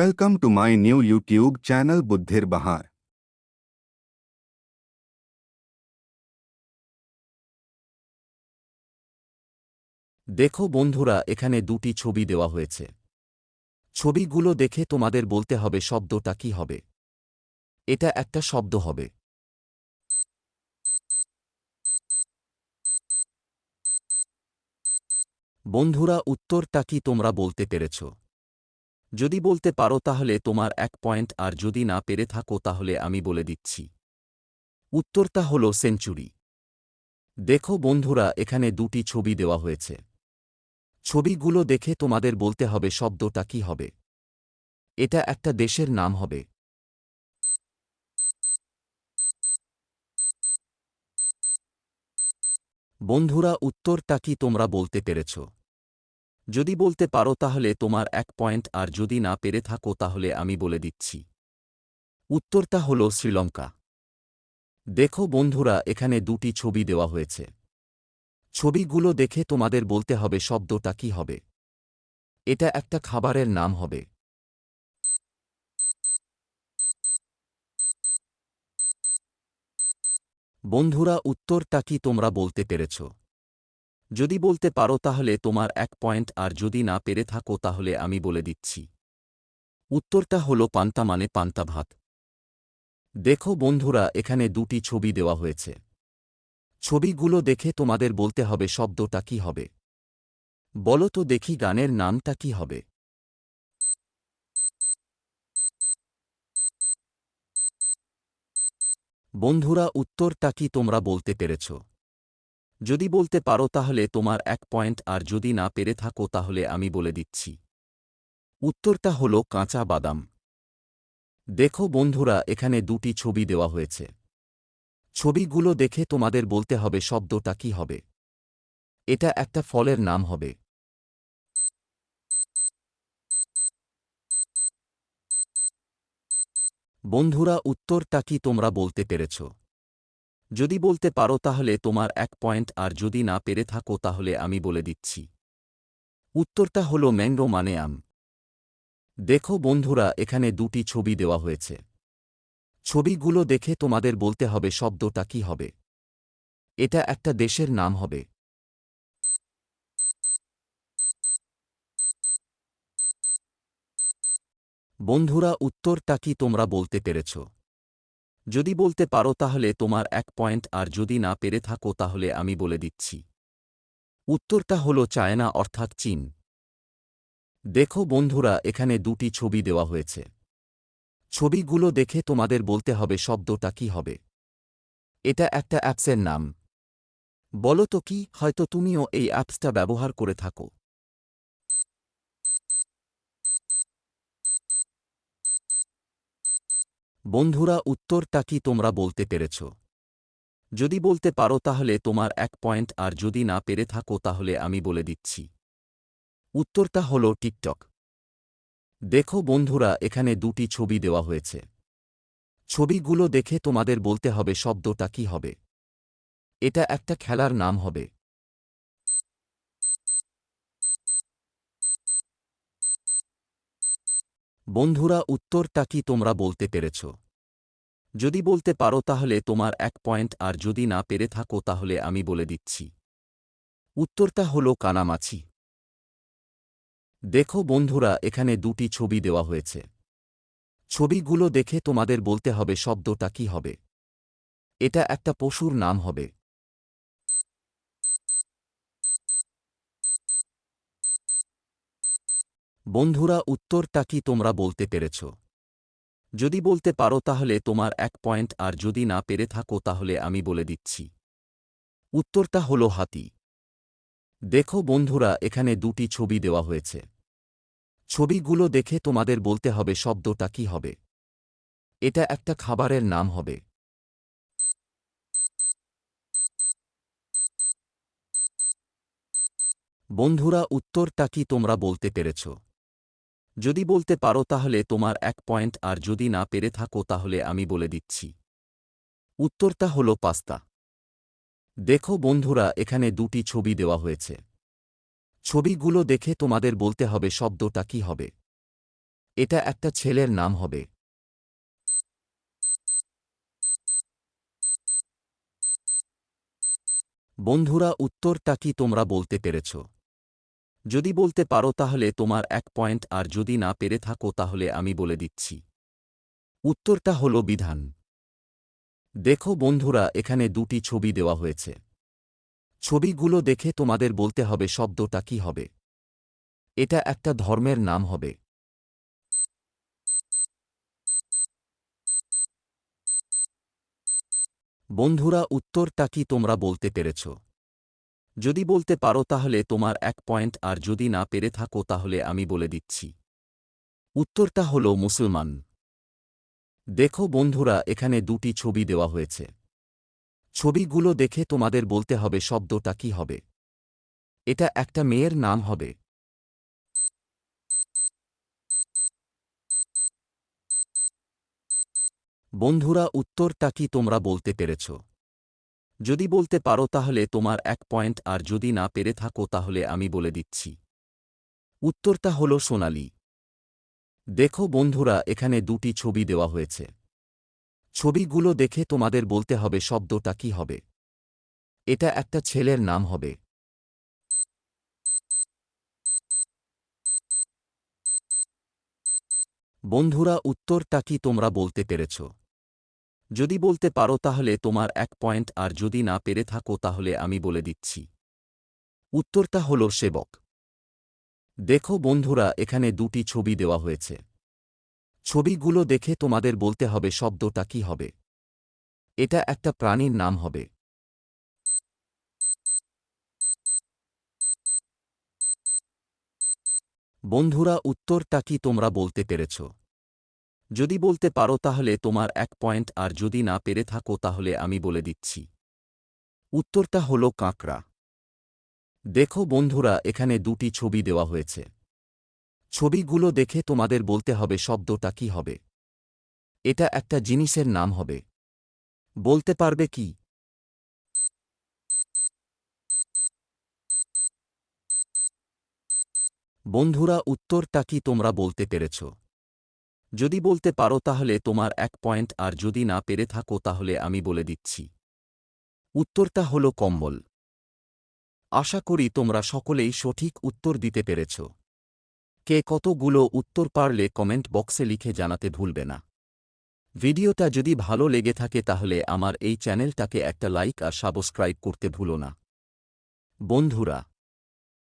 Welcome to my new YouTube channel, Buddhir Bahar. দেখো বন্ধুরা, এখানে দুটি ছবি দেওয়া হয়েছে। ছবিগুলো দেখে তোমাদের বলতে হবে শব্দটা কি হবে। এটা একটা শব্দ হবে। বন্ধুরা, উত্তরটা কি তোমরা বলতে পেরেছ? যদি বলতে পারো তাহলে তোমার এক পয়েন্ট, আর যদি না পেরে থাকো তাহলে আমি বলে দিচ্ছি। উত্তরটা হল সেঞ্চুরি। দেখো বন্ধুরা, এখানে দুটি ছবি দেওয়া হয়েছে। ছবিগুলো দেখে তোমাদের বলতে হবে শব্দটা কি হবে। এটা একটা দেশের নাম হবে। বন্ধুরা, উত্তরটা কি তোমরা বলতে পেরেছ? যদি বলতে পারো তাহলে তোমার এক পয়েন্ট, আর যদি না পেরে থাকো তাহলে আমি বলে দিচ্ছি। উত্তরটা হল শ্রীলঙ্কা। দেখো বন্ধুরা, এখানে দুটি ছবি দেওয়া হয়েছে। ছবিগুলো দেখে তোমাদের বলতে হবে শব্দটা কি হবে। এটা একটা খাবারের নাম হবে। বন্ধুরা, উত্তরটা কি তোমরা বলতে পেরেছ? যদি বলতে পারো তাহলে তোমার এক পয়েন্ট, আর যদি না পেরে থাকো তাহলে আমি বলে দিচ্ছি। উত্তরটা হল পান্তা মানে পান্তা ভাত। দেখো বন্ধুরা, এখানে দুটি ছবি দেওয়া হয়েছে। ছবিগুলো দেখে তোমাদের বলতে হবে শব্দটা কি হবে। বলো তো দেখি গানের নামটা কি হবে। বন্ধুরা, উত্তরটা কি তোমরা বলতে পেরেছ? যদি বলতে পারো তাহলে তোমার এক পয়েন্ট, আর যদি না পেরে থাকো তাহলে আমি বলে দিচ্ছি। উত্তরটা হল কাঁচা বাদাম। দেখো বন্ধুরা, এখানে দুটি ছবি দেওয়া হয়েছে। ছবিগুলো দেখে তোমাদের বলতে হবে শব্দটা কি হবে। এটা একটা ফলের নাম হবে। বন্ধুরা, উত্তরটা কি তোমরা বলতে পেরেছ? যদি বলতে পারো তাহলে তোমার এক পয়েন্ট, আর যদি না পেরে থাকো তাহলে আমি বলে দিচ্ছি। উত্তরটা হল ম্যাঙ্গো মানে আম। দেখো বন্ধুরা, এখানে দুটি ছবি দেওয়া হয়েছে। ছবিগুলো দেখে তোমাদের বলতে হবে শব্দটা কি হবে। এটা একটা দেশের নাম হবে। বন্ধুরা, উত্তরটা কি তোমরা বলতে পেরেছ? যদি বলতে পারো তাহলে তোমার এক পয়েন্ট, আর যদি না পেরে থাকো তাহলে আমি বলে দিচ্ছি। উত্তরটা হল চায়না, অর্থাৎ চীন। দেখো বন্ধুরা, এখানে দুটি ছবি দেওয়া হয়েছে। ছবিগুলো দেখে তোমাদের বলতে হবে শব্দটা কি হবে। এটা একটা অ্যাপসের নাম। বলো তো কি, হয়তো তুমিও এই অ্যাপসটা ব্যবহার করে থাকো। বন্ধুরা, উত্তরটা কি তোমরা বলতে পেরেছ? যদি বলতে পারো তাহলে তোমার এক পয়েন্ট, আর যদি না পেরে থাকো তাহলে আমি বলে দিচ্ছি। উত্তরটা হল টিকটক। দেখো বন্ধুরা, এখানে দুটি ছবি দেওয়া হয়েছে। ছবিগুলো দেখে তোমাদের বলতে হবে শব্দটা কি হবে। এটা একটা খেলার নাম হবে। বন্ধুরা, উত্তরটা কি তোমরা বলতে পেরেছ? যদি বলতে পারো তাহলে তোমার এক পয়েন্ট, আর যদি না পেরে থাকো তাহলে আমি বলে দিচ্ছি। উত্তরটা হল কানামাছি। দেখো বন্ধুরা, এখানে দুটি ছবি দেওয়া হয়েছে। ছবিগুলো দেখে তোমাদের বলতে হবে শব্দটা কি হবে। এটা একটা পশুর নাম হবে। বন্ধুরা, উত্তরটা কি তোমরা বলতে পেরেছ? যদি বলতে পারো তাহলে তোমার এক পয়েন্ট, আর যদি না পেরে থাকো তাহলে আমি বলে দিচ্ছি। উত্তরটা হল হাতি। দেখো বন্ধুরা, এখানে দুটি ছবি দেওয়া হয়েছে। ছবিগুলো দেখে তোমাদের বলতে হবে শব্দটা কি হবে। এটা একটা খাবারের নাম হবে। বন্ধুরা, উত্তরটা কি তোমরা বলতে পেরেছ? যদি বলতে পারো তাহলে তোমার এক পয়েন্ট, আর যদি না পেরে থাকো তাহলে আমি বলে দিচ্ছি। উত্তরটা হল পাস্তা। দেখো বন্ধুরা, এখানে দুটি ছবি দেওয়া হয়েছে। ছবিগুলো দেখে তোমাদের বলতে হবে শব্দটা কি হবে। এটা একটা ছেলের নাম হবে। বন্ধুরা, উত্তরটা কি তোমরা বলতে পেরেছ? যদি বলতে পারো তাহলে তোমার এক পয়েন্ট, আর যদি না পেরে থাকো তাহলে আমি বলে দিচ্ছি। উত্তরটা হল বিধান। দেখো বন্ধুরা, এখানে দুটি ছবি দেওয়া হয়েছে। ছবিগুলো দেখে তোমাদের বলতে হবে শব্দটা কি হবে। এটা একটা ধর্মের নাম হবে। বন্ধুরা, উত্তরটা কি তোমরা বলতে পেরেছ? যদি বলতে পারো তাহলে তোমার এক পয়েন্ট, আর যদি না পেরে থাকো তাহলে আমি বলে দিচ্ছি। উত্তরটা হল মুসলমান। দেখো বন্ধুরা, এখানে দুটি ছবি দেওয়া হয়েছে। ছবিগুলো দেখে তোমাদের বলতে হবে শব্দটা কি হবে। এটা একটা মেয়ের নাম হবে। বন্ধুরা, উত্তরটা কি তোমরা বলতে পেরেছ? যদি বলতে পারো তাহলে তোমার এক পয়েন্ট, আর যদি না পেরে থাকো তাহলে আমি বলে দিচ্ছি। উত্তরটা হল সোনালি। দেখো বন্ধুরা, এখানে দুটি ছবি দেওয়া হয়েছে। ছবিগুলো দেখে তোমাদের বলতে হবে শব্দটা কি হবে। এটা একটা ছেলের নাম হবে। বন্ধুরা, উত্তরটা কি তোমরা বলতে পেরেছ? যদি বলতে পারো তাহলে তোমার এক পয়েন্ট, আর যদি না পেরে থাকো তাহলে আমি বলে দিচ্ছি। উত্তরটা হল সেবক। দেখো বন্ধুরা, এখানে দুটি ছবি দেওয়া হয়েছে। ছবিগুলো দেখে তোমাদের বলতে হবে শব্দটা কি হবে। এটা একটা প্রাণীর নাম হবে। বন্ধুরা, উত্তরটা কি তোমরা বলতে পেরেছ? যদি বলতে পারো তাহলে তোমার এক পয়েন্ট, আর যদি না পেরে থাকো তাহলে আমি বলে দিচ্ছি। উত্তরটা হল কাঁকড়া। দেখো বন্ধুরা, এখানে দুটি ছবি দেওয়া হয়েছে। ছবিগুলো দেখে তোমাদের বলতে হবে শব্দটা কি হবে। এটা একটা জিনিসের নাম হবে। বলতে পারবে কি? বন্ধুরা, উত্তরটা কি তোমরা বলতে পেরেছ? যদি বলতে পারো তাহলে তোমার এক পয়েন্ট, আর যদি না পেরে থাকো তাহলে আমি বলে দিচ্ছি। উত্তরটা হল কম্বল। আশা করি তোমরা সকলেই সঠিক উত্তর দিতে পেরেছ। কে কতগুলো উত্তর পারলে কমেন্ট বক্সে লিখে জানাতে ভুলবে না। ভিডিওটা যদি ভালো লেগে থাকে তাহলে আমার এই চ্যানেলটাকে একটা লাইক আর সাবস্ক্রাইব করতে ভুলো না। বন্ধুরা